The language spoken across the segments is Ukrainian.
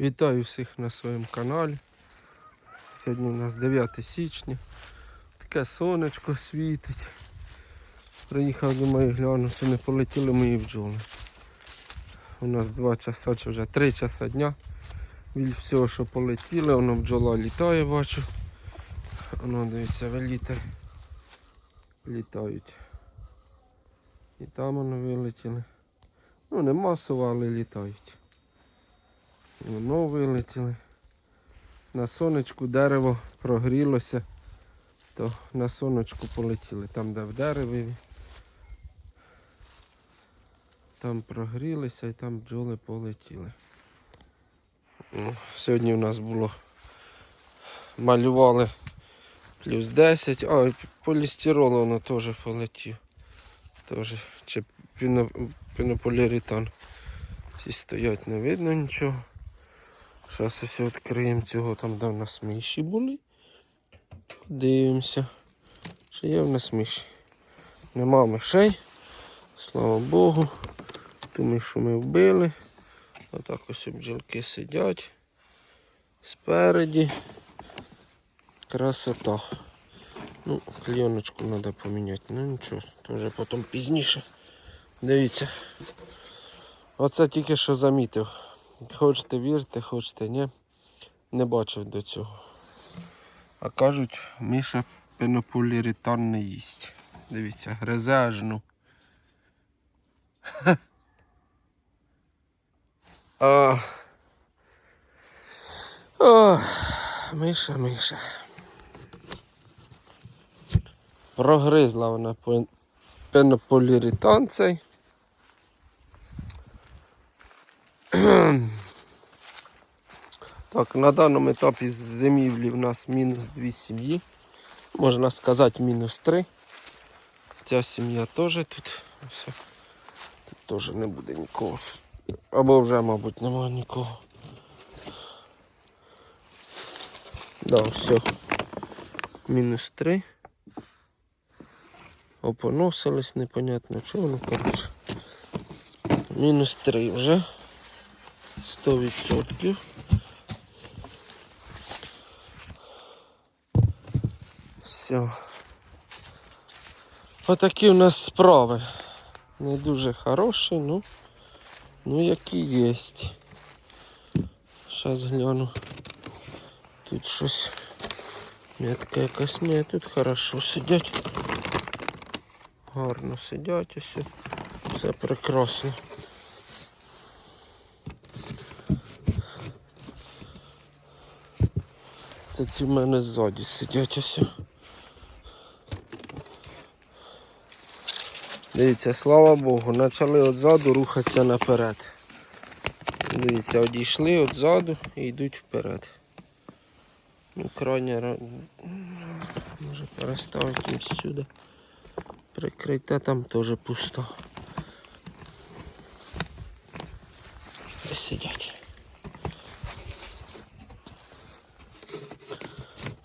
Вітаю всіх на своєму каналі. Сьогодні у нас 9 січня. Таке сонечко світить. Приїхав думаю, гляну, чи не полетіли мої бджоли. У нас 2 часа чи вже 3 часа дня. Від всього, що полетіли, воно бджола літає, бачу. Воно дивіться, виліти. Літають. І там воно вилетіли. Ну не масово, але літають. Воно вилетіли. На сонечку дерево прогрілося, то на сонечку полетіли. Там, де в дереві. Там прогрілися і там бджоли полетіли. Ну, Сьогодні у нас було малювали плюс 10, а і полістирол воно теж полетів. Теж чи піно, пінополіретан. Ці стоять, не видно нічого. Зараз ось відкриємо цього, там де в нас миші були. Дивимося. Чи є в нас миші? Нема мишей. Слава Богу. Ту мишу ми вбили. Отак ось бджілки сидять. Спереді. Красота. Ну, клееночку треба поміняти. Ну нічого, то вже потім пізніше. Дивіться. Оце тільки що замітив. Хочете вірте, хочете ні. Не бачив до цього. А кажуть, Міша пенополіретан не їсть. Дивіться, гризе аж ну. А. О, Миша, Миша. Прогризла вона пен- пенополіретан цей. Так, на даному етапі зимівлі в нас мінус дві сім'ї. Можна сказати, мінус три. Ця сім'я теж тут. Все. Тут теж не буде нікого. Або вже, мабуть, немає нікого. Да, все. Мінус три. Опоносились, непонятно чого, ну коротше. Мінус три вже. 100%. Все. Отакі у нас справи. Не дуже хороші, ну, ну які є. Зараз гляну. Тут щось метка якась. Ні, тут хорошо сидять. Гарно сидять ось. Все прекрасно. Це ці в мене ззаді сидять ось. Дивіться, слава Богу, почали отзаду рухатися наперед. Дивіться, одійшли отзаду і йдуть вперед. Ну, крайня може переставити сюди. Прикрийте там теж пусто. Де сидять.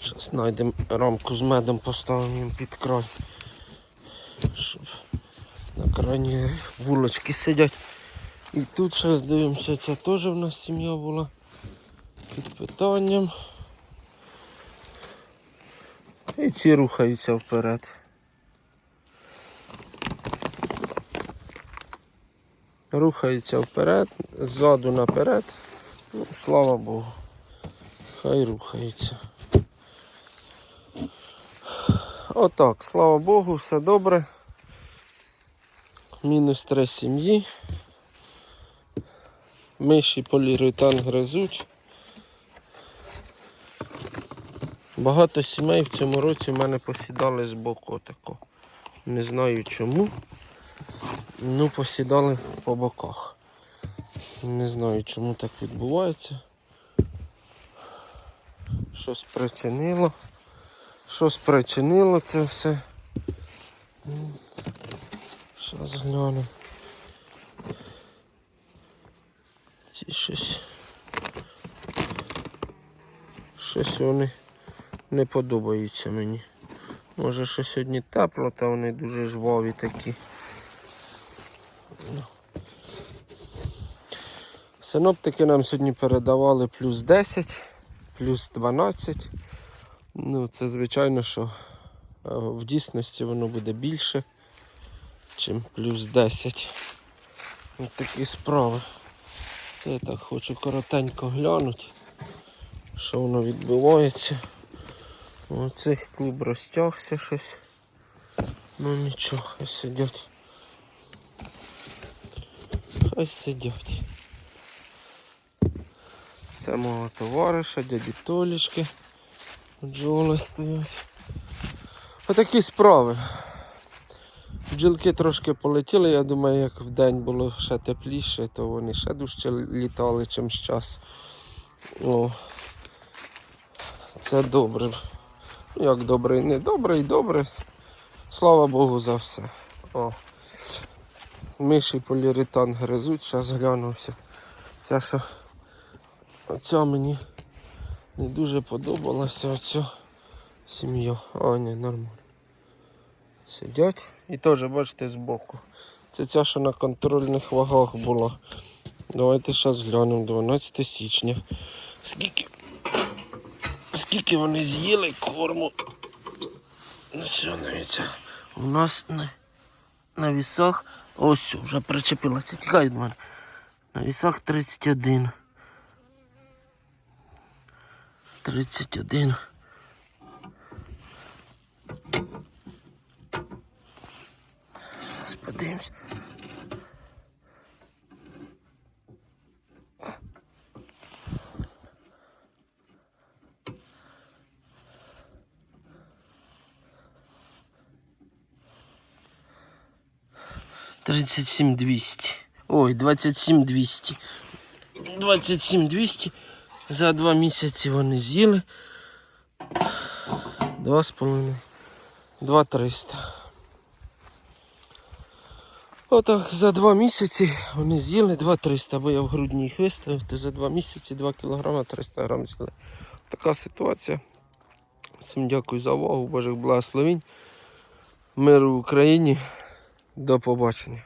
Зараз знайдемо рамку з медом, поставимо їм під край. На вулочки сидять. І тут зараз дивимося, це теж в нас сім'я була під питанням. І ці рухаються вперед. Рухаються вперед, ззаду наперед. Ну, слава Богу. Хай рухаються. Отак, слава Богу, все добре. Мінус три сім'ї. Миші поліуретан гризуть. Багато сімей в цьому році в мене посідали з боку отако. Не знаю чому. Ну, посідали по боках. Не знаю, чому так відбувається. Що спричинило. Що спричинило це все. Зараз гляну. Ці щось. Щось вони не подобаються мені. Може що сьогодні тепло, та вони дуже жваві такі. Синоптики нам сьогодні передавали плюс 10, плюс 12. Ну, це звичайно, що е, в дійсності воно буде більше, ніж плюс 10. Ось такі справи. Це я так хочу коротенько глянути, що воно відбувається. Оцей клуб розтягся щось. Ну нічого, хай сидять. Хай сидять. Це мого товариша, дяді Толічки. Бджоли стоять. Отакі справи. Бджілки трошки полетіли, я думаю, як в день було ще тепліше, то вони ще дужче літали, чим час. О, це добре. Ну, Як добре і не добре, і добре. Слава Богу за все. О. Миші поліуретан гризуть, зараз глянувся. Ця що оця мені не дуже подобалася оця сім'я. А, ні, нормально. Сидять і теж, бачите, збоку. Це ця, що на контрольних вагах була. Давайте зараз глянемо 12 січня. Скільки, скільки вони з'їли корму. Ну все, дивіться. У нас на, на вісах. Ось вже причепилася. Тікай від мене. На вісах 31. 31. 37200. Ой, 27200. 27200. За 2 місяці вони з'їли. 2,5. 2300. Отак, за 2 місяці вони з'їли 2300, бо я в грудні їх виставив, то за два місяці 2 кілограма, 300 грам з'їли. Така ситуація. Всім дякую за увагу, божих благословень. Миру в Україні. До побачення.